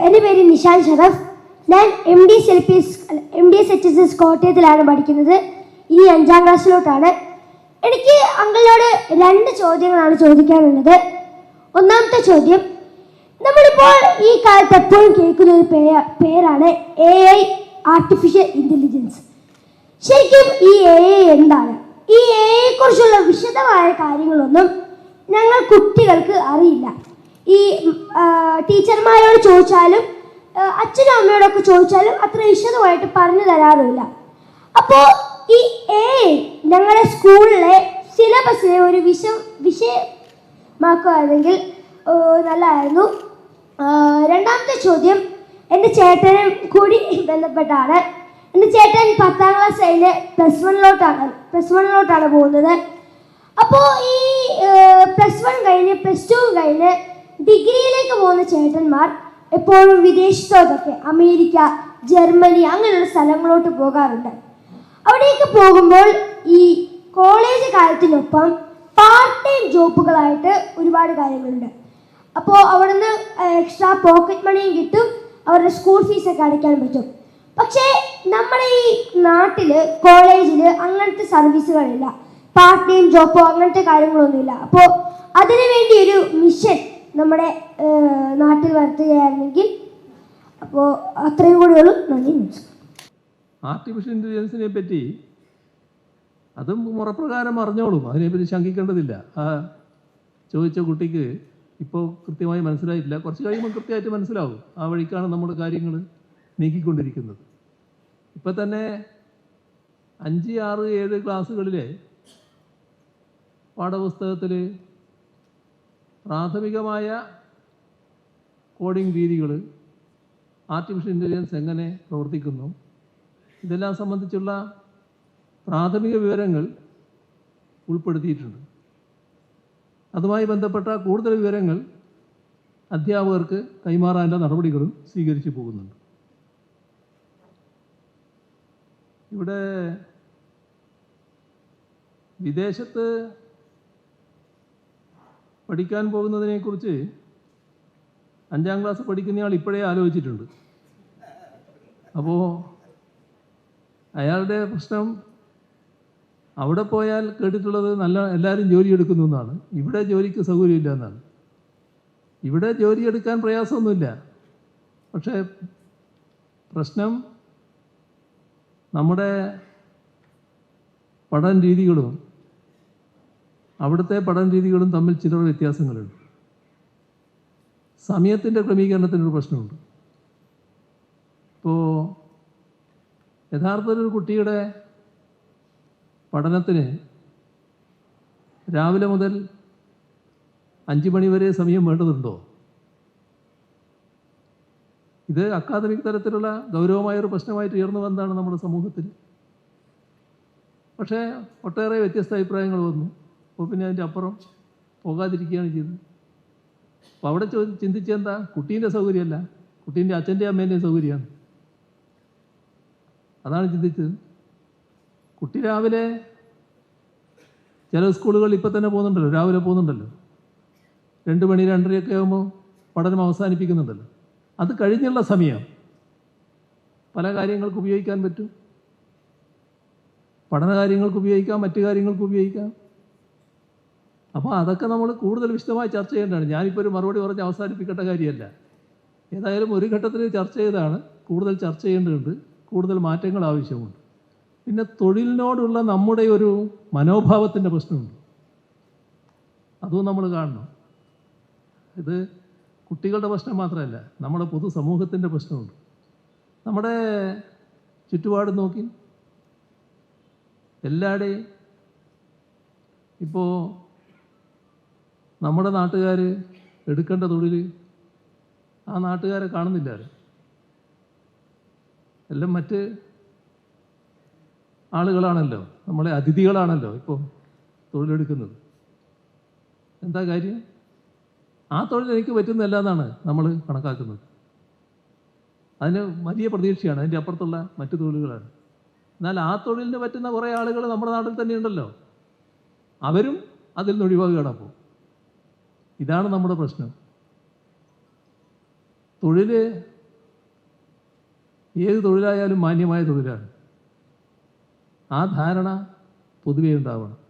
എന്റെ പേര് നിഷാൻ ഷറഫ് ഞാൻ M D S L P M D S H S S കോട്ടയത്തിലാണ് പഠിക്കുന്നത്. ഇനി അഞ്ചാം ക്ലാസ്സിലോട്ടാണ്. എനിക്ക് അങ്കിളിനോട് രണ്ട് ചോദ്യങ്ങളാണ് ചോദിക്കാനുള്ളത്. ഒന്നാമത്തെ ചോദ്യം നമ്മളിപ്പോൾ ഈ കാലത്ത് എപ്പോഴും കേൾക്കുന്ന ഒരു പേ- പേരാണ് എ ഐ ആർട്ടിഫിഷ്യൽ ഇന്റലിജൻസ് ശരിക്കും ഈ എ ഐ എന്താണ്? ഈ എ ഐയെക്കുറിച്ചുള്ള വിശദമായ കാര്യങ്ങളൊന്നും ഞങ്ങൾ കുട്ടികൾക്ക് അറിയില്ല. ഈ ടീച്ചർമാരോട് ചോദിച്ചാലും അച്ഛനും അമ്മയോടൊക്കെ ചോദിച്ചാലും അത്ര വിശദമായിട്ട് പറഞ്ഞു തരാറില്ല. അപ്പോൾ ഈ എ ഞങ്ങളുടെ സ്കൂളിലെ സിലബസിലെ ഒരു വിഷ വിഷയമാക്കുകയാണെങ്കിൽ നല്ലതായിരുന്നു രണ്ടാമത്തെ ചോദ്യം എന്റെ ചേട്ടനും കൂടി ബന്ധപ്പെട്ടാണ്. എന്റെ ചേട്ടൻ പത്താം ക്ലാസ് കഴിഞ്ഞ് പ്ലസ് വണ്ണിലോട്ടാണ് പ്ലസ് വണ്ണിലോട്ടാണ് പോകുന്നത്. അപ്പോൾ ഈ പ്ലസ് വൺ കഴിഞ്ഞ് പ്ലസ് ടു കഴിഞ്ഞ് ഡിഗ്രിയിലേക്ക് പോകുന്ന ചേട്ടന്മാർ എപ്പോഴും വിദേശത്തോട്ടൊക്കെ അമേരിക്ക ജർമ്മനി അങ്ങനെയുള്ള സ്ഥലങ്ങളോട്ട് പോകാറുണ്ട്. അവിടേക്ക് പോകുമ്പോൾ ഈ കോളേജ് കാലത്തിനൊപ്പം പാർട്ട് ടൈം ജോബുകളായിട്ട് ഒരുപാട് കാര്യങ്ങളുണ്ട്. അപ്പോൾ അവിടുന്ന് എക്സ്ട്രാ പോക്കറ്റ് മണിയും കിട്ടും അവരുടെ സ്കൂൾ ഫീസൊക്കെ അടയ്ക്കാൻ പറ്റും. പക്ഷേ നമ്മുടെ ഈ നാട്ടിൽ കോളേജിൽ അങ്ങനത്തെ സർവീസുകളില്ല പാർട്ട് ടൈം ജോബോ അങ്ങനത്തെ കാര്യങ്ങളൊന്നുമില്ല. അപ്പോൾ അതിനു വേണ്ടി ഒരു മിഷൻ നമ്മുടെ നാട്ടിൽ വരുത്തുകയായിരുന്നെങ്കിൽ അപ്പോൾ അത്രയും കൂടിയുള്ളൂ നന്ദി ആർട്ടിഫിഷ്യൽ ഇന്റലിജൻസിനെ പറ്റി അതും മുറപ്രകാരം അറിഞ്ഞോളും. അതിനെപ്പറ്റി ശങ്കിക്കേണ്ടതില്ല. ആ ചോദിച്ച കുട്ടിക്ക് ഇപ്പോൾ കൃത്യമായി മനസ്സിലായിട്ടില്ല. കുറച്ച് കഴിയുമ്പോൾ കൃത്യമായിട്ട് മനസ്സിലാവും. ആ വഴിക്കാണ് നമ്മുടെ കാര്യങ്ങൾ നീക്കിക്കൊണ്ടിരിക്കുന്നത്. ഇപ്പം തന്നെ അഞ്ച് ആറ് ഏഴ് ക്ലാസ്സുകളിലെ പാഠപുസ്തകത്തിൽ പ്രാഥമികമായ കോഡിംഗ് രീതികൾ ആർട്ടിഫിഷ്യൽ ഇന്റലിജൻസ് എങ്ങനെ പ്രവർത്തിക്കുന്നു? ഇതെല്ലാം സംബന്ധിച്ചുള്ള പ്രാഥമിക വിവരങ്ങൾ ഉൾപ്പെടുത്തിയിട്ടുണ്ട്. അതുമായി ബന്ധപ്പെട്ട കൂടുതൽ വിവരങ്ങൾ അധ്യാപകർക്ക് കൈമാറാനുള്ള നടപടികളും സ്വീകരിച്ചു പോകുന്നുണ്ട്. ഇവിടെ വിദേശത്ത് പഠിക്കാൻ പോകുന്നതിനെക്കുറിച്ച് അഞ്ചാം ക്ലാസ് പഠിക്കുന്നയാൾ ഇപ്പോഴേ ആലോചിച്ചിട്ടുണ്ട്. അപ്പോൾ അയാളുടെ പ്രശ്നം അവിടെ പോയാൽ കേട്ടിട്ടുള്ളത് നല്ല എല്ലാവരും ജോലി എടുക്കുന്നു എന്നാണ്. ഇവിടെ ജോലിക്ക് സൗകര്യമില്ല എന്നാണ്. ഇവിടെ ജോലി എടുക്കാൻ പ്രയാസമൊന്നുമില്ല. പക്ഷേ പ്രശ്നം നമ്മുടെ പഠന രീതികളും അവിടുത്തെ പഠന രീതികളും തമ്മിൽ ചില വ്യത്യാസങ്ങളുണ്ട്. സമയത്തിന്റെ ക്രമീകരണത്തിനൊരു പ്രശ്നമുണ്ട്. ഇപ്പോൾ യഥാർത്ഥത്തിൽ ഒരു കുട്ടിയുടെ പഠനത്തിന് രാവിലെ മുതൽ അഞ്ച് മണി വരെ സമയം വേണ്ടതുണ്ടോ? ഇത് അക്കാദമിക് തലത്തിലുള്ള ഗൗരവമായ ഒരു പ്രശ്നമായിട്ട് ഉയർന്നു വന്നതാണ് നമ്മുടെ സമൂഹത്തിൽ. പക്ഷേ ഒട്ടേറെ വ്യത്യസ്ത അഭിപ്രായങ്ങൾ വന്നു. അപ്പോൾ പിന്നെ അതിന്റെ അപ്പുറം പോകാതിരിക്കുകയാണ് ചെയ്തത്. അപ്പോൾ അവിടെ ചോ ചിന്തിച്ചെന്താ കുട്ടീന്റെ സൗകര്യമല്ല. കുട്ടീന്റെ അച്ഛന്റെയും അമ്മേന്റെയും സൗകര്യമാണ് അതാണ് ചിന്തിച്ചത്. കുട്ടി രാവിലെ ചില സ്കൂളുകളിൽ ഇപ്പം തന്നെ പോകുന്നുണ്ടല്ലോ. രാവിലെ പോകുന്നുണ്ടല്ലോ. രണ്ട് മണി രണ്ടരയൊക്കെ ആകുമ്പോൾ പഠനം അവസാനിപ്പിക്കുന്നുണ്ടല്ലോ. അത് കഴിഞ്ഞുള്ള സമയം പല കാര്യങ്ങൾക്ക് ഉപയോഗിക്കാൻ പറ്റും. പഠന കാര്യങ്ങൾക്ക് ഉപയോഗിക്കാം മറ്റു കാര്യങ്ങൾക്ക് ഉപയോഗിക്കാം. അപ്പോൾ അതൊക്കെ നമ്മൾ കൂടുതൽ വിശദമായി ചർച്ച ചെയ്യേണ്ടതാണ്. ഞാനിപ്പോൾ ഒരു മറുപടി പറഞ്ഞ് അവസാനിപ്പിക്കേണ്ട കാര്യമല്ല. ഏതായാലും ഒരു ഘട്ടത്തിൽ ചർച്ച ചെയ്താണ്. കൂടുതൽ ചർച്ച ചെയ്യേണ്ടതുണ്ട്. കൂടുതൽ മാറ്റങ്ങൾ ആവശ്യമുണ്ട്. പിന്നെ തൊഴിലിനോടുള്ള നമ്മുടെ ഒരു മനോഭാവത്തിന്റെ പ്രശ്നമുണ്ട്. അതും നമ്മൾ കാണണം. ഇത് കുട്ടികളുടെ പ്രശ്നം മാത്രമല്ല നമ്മുടെ പൊതുസമൂഹത്തിന്റെ പ്രശ്നമുണ്ട്. നമ്മുടെ ചുറ്റുപാട് നോക്കി. എല്ലാവരുടെയും ഇപ്പോൾ നമ്മുടെ നാട്ടുകാർ എടുക്കേണ്ട തൊഴിൽ ആ നാട്ടുകാരെ കാണുന്നില്ല എല്ലാം മറ്റ് ആളുകളാണല്ലോ നമ്മളെ അതിഥികളാണല്ലോ ഇപ്പോൾ തൊഴിലെടുക്കുന്നത്. എന്താ കാര്യം? ആ തൊഴിൽ എനിക്ക് പറ്റുന്നില്ല എന്നാണ് നമ്മൾ കണക്കാക്കുന്നത്. അതിന് വലിയ പ്രതീക്ഷയാണ് അതിന്റെ അപ്പുറത്തുള്ള മറ്റു തൊഴിലുകളാണ്. എന്നാൽ ആ തൊഴിലിന് പറ്റുന്ന കുറേ ആളുകൾ നമ്മുടെ നാട്ടിൽ തന്നെ ഉണ്ടല്ലോ. അവരും അതിൽ നിന്ന് ഒഴിവാകുകയാണ് അപ്പോൾ. ഇതാണ് നമ്മുടെ പ്രശ്നം. തൊഴിൽ ഏത് തൊഴിലായാലും മാന്യമായ തൊഴിലാണ്. ആ ധാരണ പൊതുവേ ഉണ്ടാവണം.